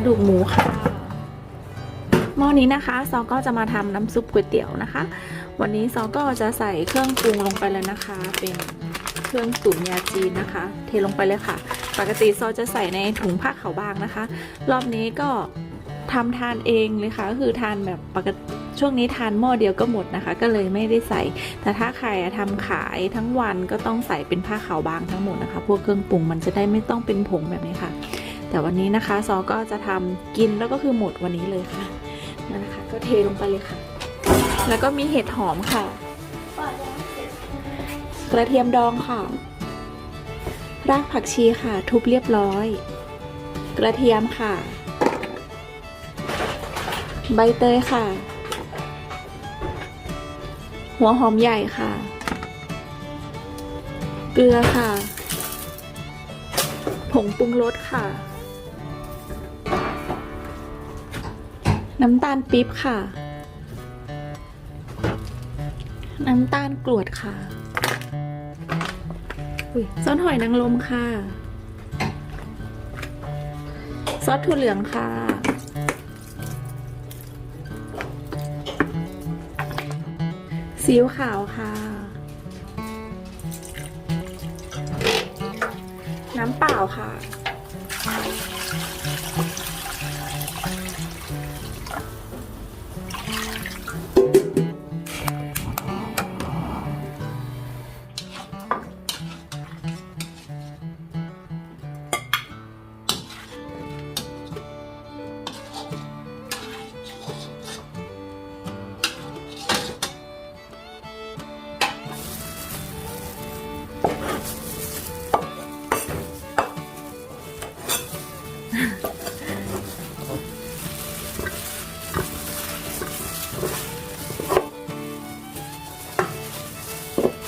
ระดูกหมูค่ะหม้อนี้นะคะซอก็จะมาทำน้ำซุปก๋วยเตี๋ยวนะคะ วันนี้ซอก็จะใส่เครื่องปรุงลงไปเลยนะคะ เป็นเครื่องตุ๋นยาจีนนะคะ เทลงไปเลยค่ะ ปกติซอจะใส่ในถุงผ้าขาวบางนะคะ รอบนี้ก็ทำทานเองเลยค่ะก็คือทานแบบปกติช่วงนี้ทานหม้อเดียวก็หมดนะคะ ก็เลยไม่ได้ใส่ แต่ถ้าใครอะทำขายทั้งวันก็ต้องใส่เป็นผ้าขาวบางทั้งหมดนะคะ พวกเครื่องปรุงมันจะได้ไม่ต้องเป็นผงแบบนี้ค่ะ แต่วันนี้นะคะซอก็จะทำกินแล้วก็คือหมดวันนี้เลยค่ะนั่นนะคะก็เทลงไปเลยค่ะ แล้วก็มีเห็ดหอมค่ะ กระเทียมดองค่ะ รากผักชีค่ะ ทุบเรียบร้อย กระเทียมค่ะ ใบเตยค่ะ หัวหอมใหญ่ค่ะ เกลือค่ะ ผงปรุงรสค่ะ น้ำตาลปี๊บค่ะ น้ำตาลกรวดค่ะซอสหอยนางรมค่ะ ซอสถั่วเหลืองค่ะ ซีอิ๊วขาวค่ะ น้ำเปล่าค่ะ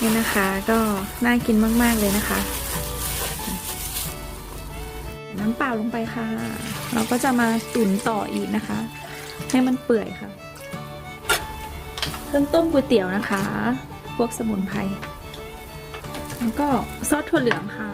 นี่นะคะก็น่ากินมากๆเลยนะคะ น้ำเปล่าลงไปค่ะ เราก็จะมาตุ๋นต่ออีกนะคะ ให้มันเปื่อยค่ะ เครื่องต้มก๋วยเตี๋ยวนะคะ พวกสมุนไพรแล้วก็ซอสถั่วเหลืองค่ะ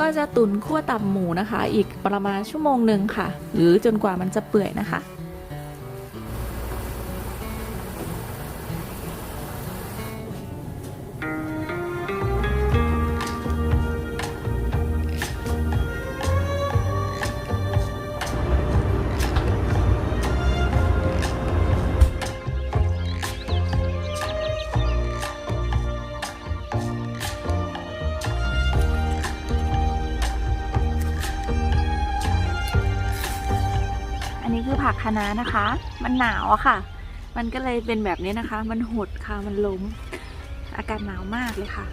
ก็จะตุนคั่วตับหมูนะคะ อีกประมาณชั่วโมงหนึ่งค่ะ หรือจนกว่ามันจะเปื่อยนะคะ คะน้านะคะ มันหนาวอะค่ะ มันก็เลยเป็นแบบนี้นะคะ มันหดค่ะ มันล้ม อากาศหนาวมากเลยค่ะ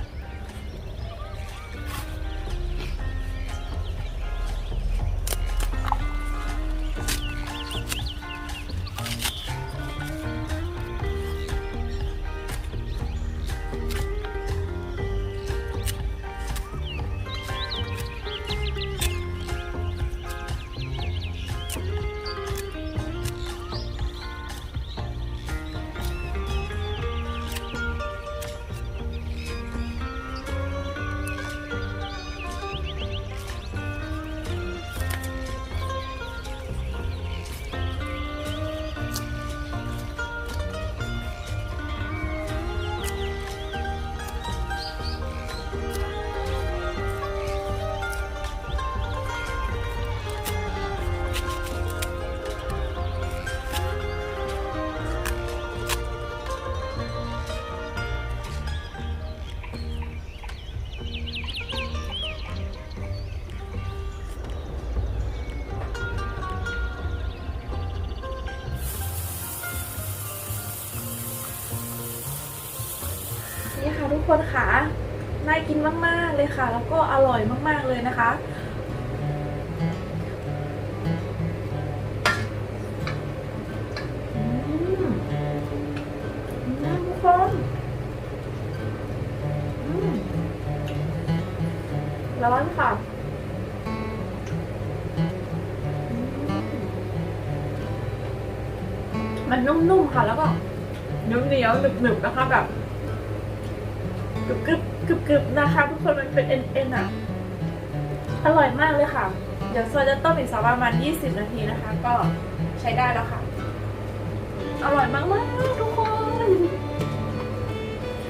ค่ะทุกคนค่ะน่ากินมาก ๆ เลยค่ะ แล้วก็อร่อยมาก ๆ เลยนะคะ อืมอืมทุกคนอืมร้อนค่ะมันนุ่มๆค่ะ แล้วก็เนียวหนึบๆนะคะแบบ กรึบกรึบกรึบกรึบนะคะ ทุกคนมันเป็นเอ็นเอ็นอะอร่อยมากเลยค่ะ เดี๋ยวโซจะต้มอีกสักประมาณ 20 นาทีนะคะ ก็ใช้ได้แล้วค่ะ อร่อยมากมากๆทุกคน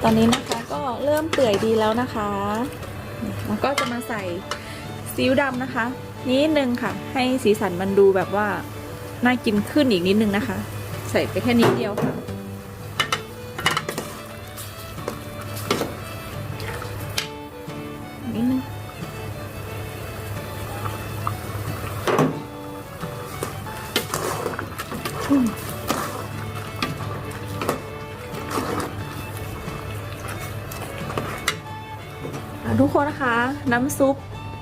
ตอนนี้นะคะก็เริ่มเปื่อยดีแล้วนะคะแล้วก็จะมาใส่ซีอิ๊วดำนะคะ นิดนึงค่ะ ให้สีสันมันดูแบบว่าน่ากินขึ้นอีกนิดนึงนะคะ ใส่ไปแค่นิดเดียวค่ะ ทุกคนนะคะ น้ำซุป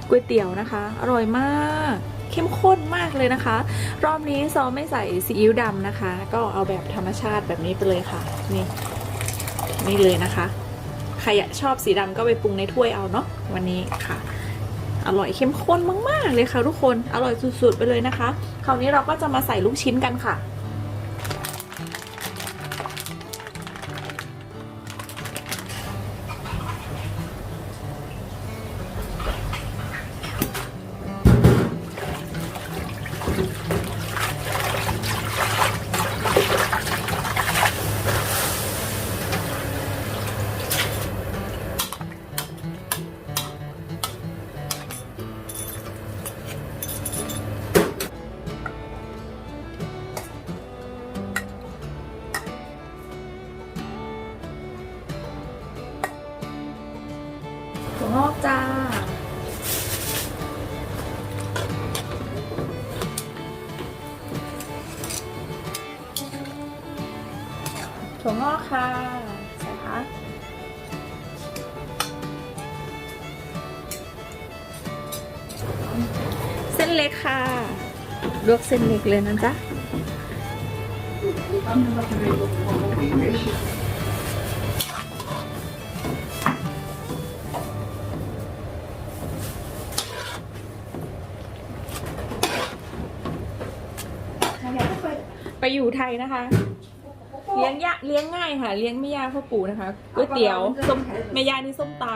ก๋วยเตี๋ยวนะคะ อร่อยมาก เข้มข้นมากเลยนะคะ รอบนี้ซอไม่ใส่ซีอิ๊วดำนะคะ ก็เอาแบบธรรมชาติแบบนี้ไปเลยค่ะ นี่นี่เลยนะคะ ใครชอบสีดำก็ไปปรุงในถ้วยเอาเนาะวันนี้ค่ะอร่อยเข้มข้นมาก ๆ เลยค่ะทุกคน อร่อยสุด ๆ ไปเลยนะคะ คราวนี้เราก็จะมาใส่ลูกชิ้นกันค่ะ ถั่วงอกค่ะใส่ค่ะเส้นเล็กค่ะ ลวกเส้นเล็กเลยนะจ๊ะไปอยู่ไทยนะคะ เลี้ยงยะเลี้ยงง่ายค่ะ เลี้ยงไม่ยากพ่อปู่นะคะก๋วยเตี๋ยวส้มแม่ย่านี่ส้มต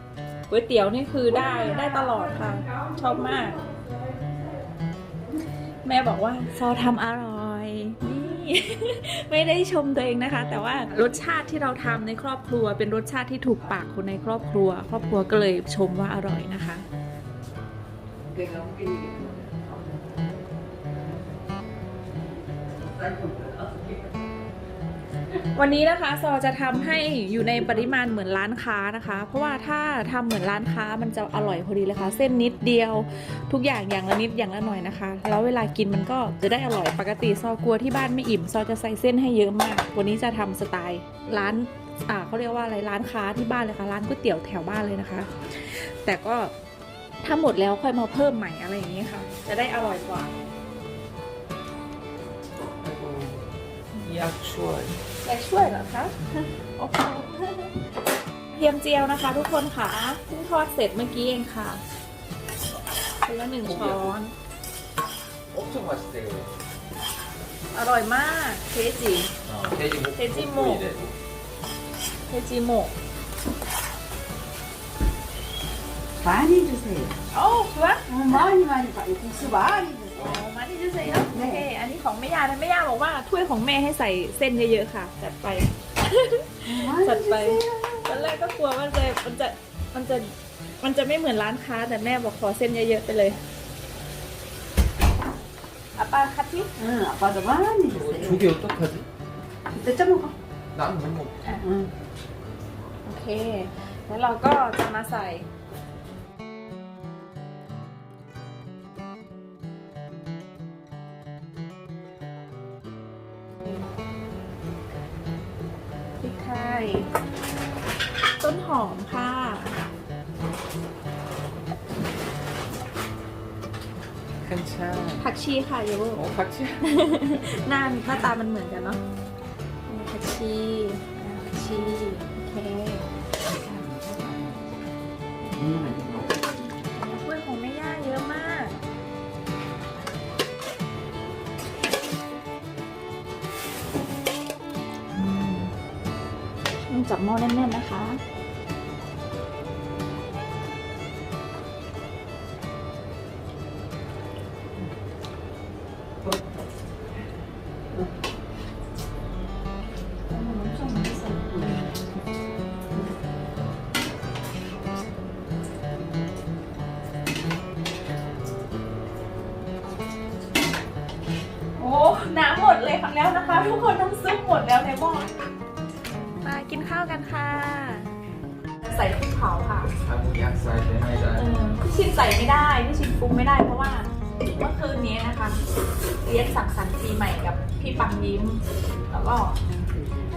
ำก๋วยเตี๋ยวนี่คือได้ได้ตลอดค่ะ ชอบมาก แม่บอกว่าซอทำอร่อยนี่ไม่ได้ชมตัวเองนะคะ แต่ว่ารสชาติที่เราทำในครอบครัว เป็นรสชาติที่ถูกปากคนในครอบครัว ครอบครัวก็เลยชมว่าอร่อยนะคะ Thank you. วัน วันนี้นะคะซอจะทำให้อยู่ในปริมาณเหมือนร้านค้านะคะ เพราะว่าถ้าทำเหมือนร้านค้ามันจะอร่อยพอดีเลยค่ะ เส้นนิดเดียว ทุกอย่างอย่างละนิดอย่างละหน่อยนะคะ แล้วเวลากินมันก็จะได้อร่อยปกติซอกลัวที่บ้านไม่อิ่ม ซอจะใส่เส้นให้เยอะมาก วันนี้จะทำสไตล์ร้านอ่าเขาเรียกว่าอะไรร้านค้าที่บ้านเลยค่ะร้านก๋วยเตี๋ยวแถวบ้านเลยนะคะ แต่ก็ถ้าหมดแล้วค่อยมาเพิ่มใหม่อะไรอย่างนี้ค่ะ จะได้อร่อยกว่า อยากช่วย อยากช่วยเหรอคะ โอ้โหเทียมเจียวนะคะ ทุกคนค่ะเพิ่งทอดเสร็จเมื่อกี้เองค่ะคนละหนึ่งช้อน 엄청 맛있대요. อร่อยมากเทจิ 어, 돼지 목. 돼지 목. 목구이래. เทจิโมะ 많이 주세요. โอ้ชัวร์ 어, 많이 많이 봐. 국수 많이 주세요. 요. โอ้มาที่จะใส่เยอะโอเค อันนี้ของแม่ยานะแม่ยาบอกว่าถ้วยของแม่ให้ใส่เส้นเยอะๆค่ะ จัดไป 많이จัดไป 주세요. ตอนแรกก็กลัวว่าจะมันจะมันจะมันจะไม่เหมือนร้านค้า แต่แม่บอกขอเส้นเยอะๆไปเลยอาปาคัตที่ 응, 아빠도 많이 어, 주세요. 조개 어떡하지? 그때 쪄 먹어. 난 못 먹어. 응. โอเค แล้วเราก็จะมาใส่ กัญชาผักชีค่ะยูวโอ้ผักชีหน้าหน้าตามันเหมือนกันเนาะผักชีผักชีโอเคกล้วยของแม่ย่าเยอะมากจับหม้อแน่นๆนะคะ แล้วในหม้อมากินข้าวกันค่ะ ใส่พริกเผาค่ะถ้าหมูยักษ์ใส่ไปไม่ได้พี่ชินใส่ไม่ได้พี่ชินปรุงไม่ได้เพราะว่าเมื่อคืนนี้นะคะเลี้ยงสังสรรค์ปีใหม่กับพี่ปังยิ้ม ก็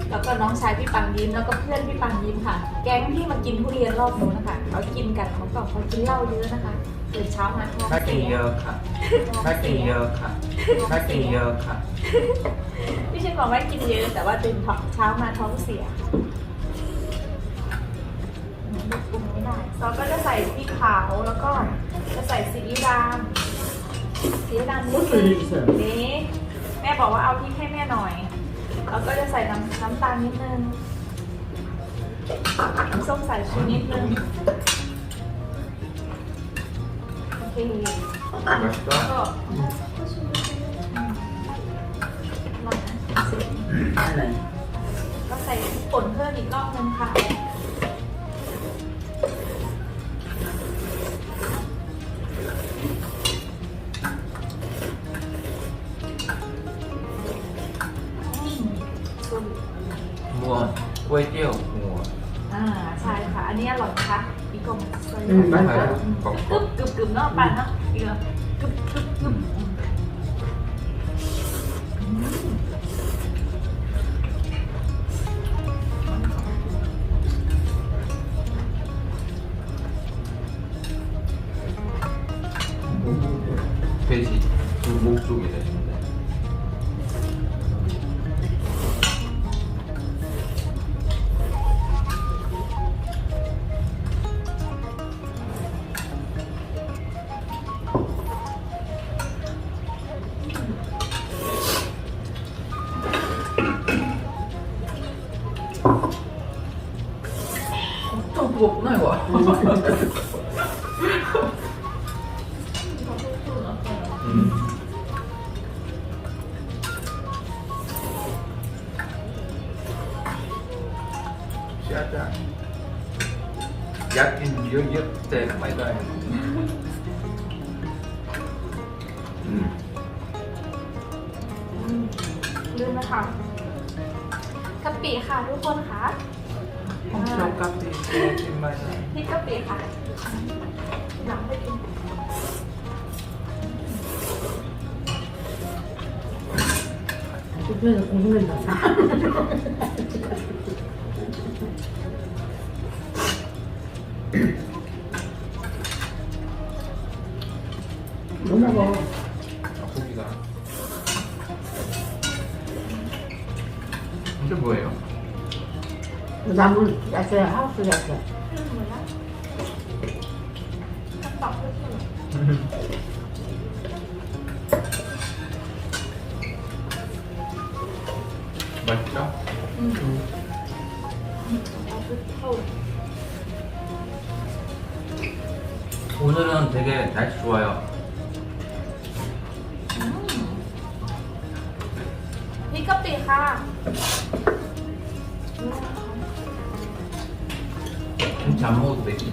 แล้วก็น้องชายพี่ปังยิ้มแล้วก็เพื่อนพี่ปังยิ้มค่ะ แก๊งที่มากินทุเรียนรอบนู้นนะคะเขากินกันเขาบอกเขากินเหล้าเยอะนะคะตื่นเช้ามาท้องเสียค่ะกินเยอะค่ะถ้ากินเยอะค่ะพี่เชนบอกว่ากินเยอะแต่ว่าตื่นเช้ามาท้องเสียปรุงไม่ได้ซอสก็จะใส่พริกขาวแล้วก็จะใส่สีดำสีดำนิดนึงนี่แม่บอกว่าเอาพริกให้แม่หน่อย แล้วก็จะใส่น้ำน้ำตาลนิดนึงน้ำส้มสายชูนิดนึงโอเคก็ก็ใส่ผลเพิ่มอีกรอบนึงค่ะ bán lại còn cái gì cướp nó bán nó. Cướp cướp cướp. 페이지 좀 목쪽이네. กรุบอยากกินเยอะๆแต่ไม่ได้อืมลืมนะคะกะปิค่ะทุกคนค่ะ ผมชอบกะปิเจียกินไหมนะพริกกะปิค่ะหลังไปกินคิดเรื่องคุ้มเงินหรอคะรู้ไหมบอก 나물 야채 하우스 야채. 맛있다. 음. 오늘은 되게 날씨 좋아요. 음. 이 껍데기 안 먹어도 맵기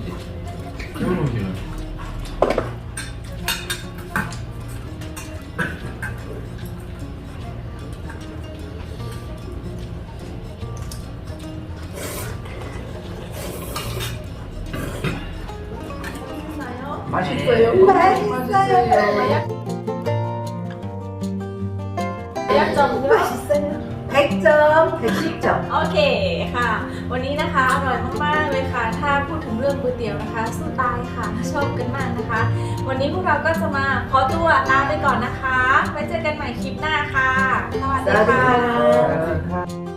그런 음식은. อบกันมากนะคะ วันนี้พวกเราก็จะมาขอตัวลาไปก่อนนะคะ ไว้เจอกันใหม่คลิปหน้าค่ะ สวัสดีค่ะ